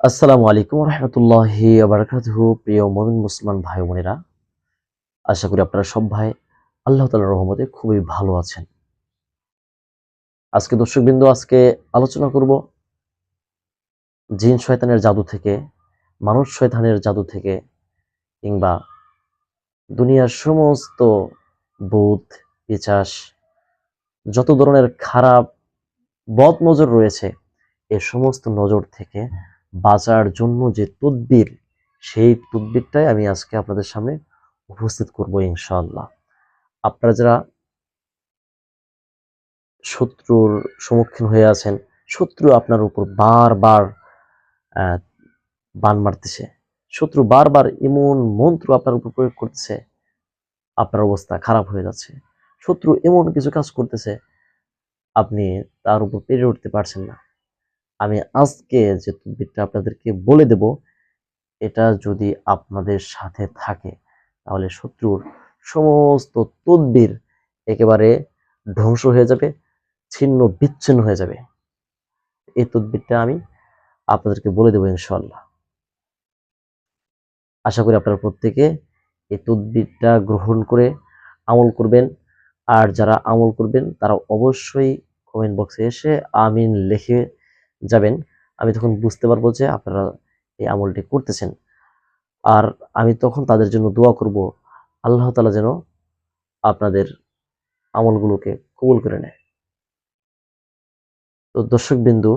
আসসালামু আলাইকুম রহমতুল্লাহি আবরকাতহু। প্রিয় মমিন মুসলমান ভাই বোনেরা, আশা করি আপনারা সব ভাই আল্লাহ তালার রহমতে খুবই ভালো আছেন। আজকে দর্শকবৃন্দ, আজকে আলোচনা করব জিন শয়তানের জাদু থেকে, মানুষ শয়তানের জাদু থেকে, কিংবা দুনিয়ার সমস্ত ভূত পিচাস, যত ধরনের খারাপ বদ নজর রয়েছে, এ সমস্ত নজর থেকে বাঁচার জন্য যে তদবির, সেই তদবিরটাই আমি আজকে আপনাদের সামনে উপস্থিত করব ইনশাআল্লাহ। আপনারা যারা শত্রুর সম্মুখীন হয়ে আছেন, শত্রু আপনার উপর বারবার বান মারতেছে, শত্রু বারবার এমন মন্ত্র আপনার উপর প্রয়োগ করতেছে, আপনার অবস্থা খারাপ হয়ে যাচ্ছে। শত্রু এমন কিছু কাজ করতেছে, আপনি তার উপর পেরে উঠতে পারছেন না। আমি আজকে যে তদবিরটা আপনাদেরকে বলে দেব, এটা যদি আপনাদের সাথে থাকে, তাহলে শত্রুর সমস্ত তদবির একেবারে ধ্বংস হয়ে যাবে, ছিন্ন বিচ্ছিন্ন হয়ে যাবে। এই তদবিরটা আমি আপনাদেরকে বলে দেবো ইনশাল্লাহ আশা করি আপনারা প্রত্যেকে এই তদবিরটা গ্রহণ করে আমল করবেন। আর যারা আমল করবেন, তারা অবশ্যই কমেন্ট বক্সে এসে আমিন লিখে যাবেন, আমি তখন বুঝতে পারব যে আপনারা এই আমলটি করতেছেন। আর আমি তখন তাদের জন্য দোয়া করব, আল্লাহ তালা যেন আপনাদের আমলগুলোকে কবুল করে নেয়। তো দর্শক বিন্দু,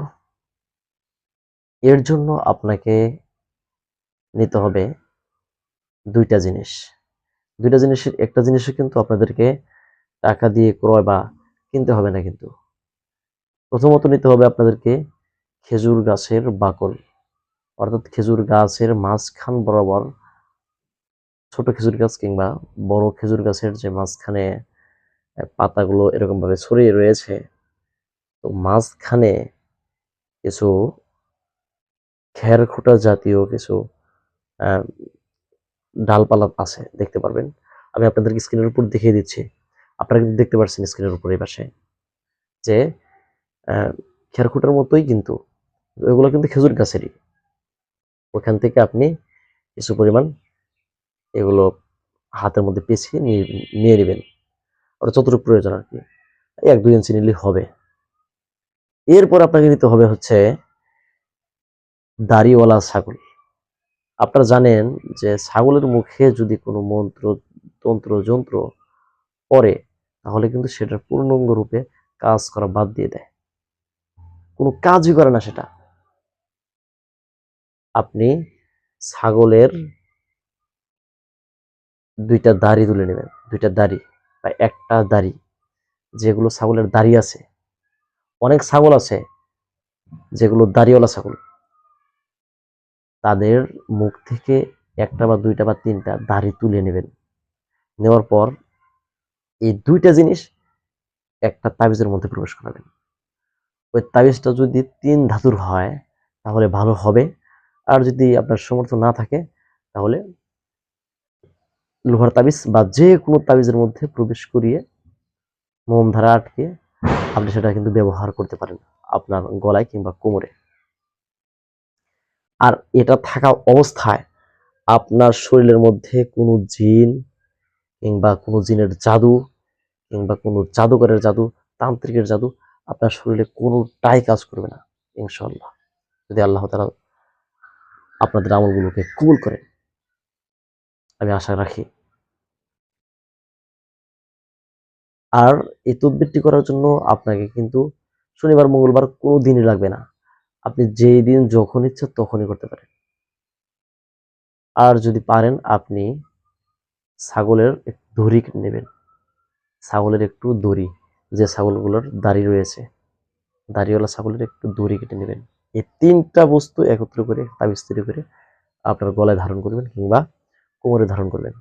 এর জন্য আপনাকে নিতে হবে দুইটা জিনিস। দুইটা জিনিসের, একটা জিনিসও কিন্তু আপনাদেরকে টাকা দিয়ে ক্রয় বা কিনতে হবে না কিন্তু। প্রথমত নিতে হবে আপনাদেরকে খেজুর গাছের বাকল। অর্থাৎ খেজুর গাছের মাঝখান বরাবর ছোট খেজুর গাছ কিংবা বড় খেজুর গাছের যে মাঝখানে পাতাগুলো এরকমভাবে ছড়িয়ে রয়েছে, তো মাঝখানে কিছু খেরখোটা জাতীয় কিছু ডালপালা আছে, দেখতে পারবেন। আমি আপনাদেরকে স্ক্রিনের উপর দেখিয়ে দিচ্ছি। আপনারা কিন্তু দেখতে পাচ্ছেন স্ক্রিনের উপর পাশে যে খেরখোটার মতোই কিন্তু এগুলো কিন্তু খেজুর গাছেরই। ওখান থেকে আপনি কিছু পরিমাণ এগুলো হাতের মধ্যে পেঁচিয়ে নিয়ে নিয়ে নেবেন। ওটা যতটুকু প্রয়োজন আর কি। এক, দুই ইঞ্চি নিলে হবে। এরপর আপনাকে নিতে হবে হচ্ছে দাড়িওয়ালা ছাগল। আপনারা জানেন যে ছাগলের মুখে যদি কোনো মন্ত্র, তন্ত্র, যন্ত্র পড়ে, তাহলে কিন্তু সেটার পূর্ণাঙ্গ রূপে কাজ করা বাদ দিয়ে দেয়। কোনো কাজই করে না সেটা। আপনি ছাগলের দুইটা দাড়ি তুলে নেবেন। দুইটা দাড়ি বা একটা দাড়ি যেগুলো ছাগলের দাড়ি আছে। অনেক ছাগল আছে যেগুলো দাড়িওয়ালা ছাগল। তাদের মুখ থেকে একটা বা দুইটা বা তিনটা দাড়ি তুলে নেবেন। নেওয়ার পর এই দুইটা জিনিস একটা তাবিজের মধ্যে প্রবেশ করাবেন। ওই তাবিজটা যদি তিন ধাতুর হয় তাহলে ভালো হবে। আর যদি আপনার সমর্থ না থাকে, তাহলে লোহার তাবিজ বা যে কোনো তাবিজের মধ্যে প্রবেশ করিয়ে মোম ধারা আটকে আপনি সেটা কিন্তু ব্যবহার করতে পারেন আপনার গলায় কিংবা কোমরে। আর এটা থাকা অবস্থায় আপনার শরীরের মধ্যে কোনো জিন কিংবা কোনো জিনের জাদু কিংবা কোনো জাদুকরের জাদু, তান্ত্রিকের জাদু আপনার শরীরে কোনোটাই কাজ করবে না ইনশাল্লাহ যদি আল্লাহ তারা আপনাদের আমলগুলোকে কবুল করেন। আমি আশা রাখি। আর এই তদবিরটি করার জন্য আপনাকে কিন্তু শনিবার, মঙ্গলবার কোনো দিনই লাগবে না। আপনি যেই দিন যখন ইচ্ছা তখনই করতে পারেন। আর যদি পারেন, আপনি ছাগলের দড়ি নেবেন। ছাগলের একটু দড়ি, যে ছাগলগুলোর দাড়ি রয়েছে, দাড়িওয়ালা ছাগলের একটু দড়ি কেটে নেবেন। এই তিনটা বস্তু একত্র করে, তাবিজ তৈরি করে আপনার গলায় ধারণ করবেন কিংবা কোমরে ধারণ করবেন।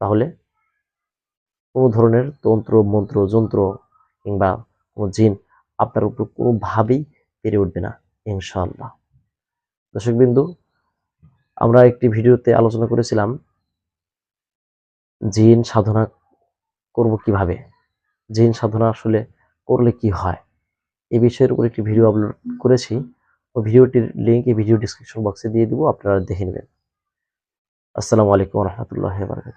তাহলে কোনো ধরনের তন্ত্র, মন্ত্র, যন্ত্র কিংবা কোনো জিন আপনার উপর কোনোভাবেই পেরে উঠবে না, ইনশাআল্লাহ। দর্শকবিন্দু, আমরা একটি ভিডিওতে আলোচনা করেছিলাম জিন সাধনা করব কীভাবে? জিন সাধনা আসলে করলে কি হয়? এই বিষয়ের উপর একটি ভিডিও আপলোড করেছি। ও ভিডিওটির লিঙ্ক এই ভিডিও ডিসক্রিপশন বক্সে দিয়ে দিব, আপনারা দেখে নেবেন। আসসালামু আলাইকুম রহমতুল্লাহ বারকাত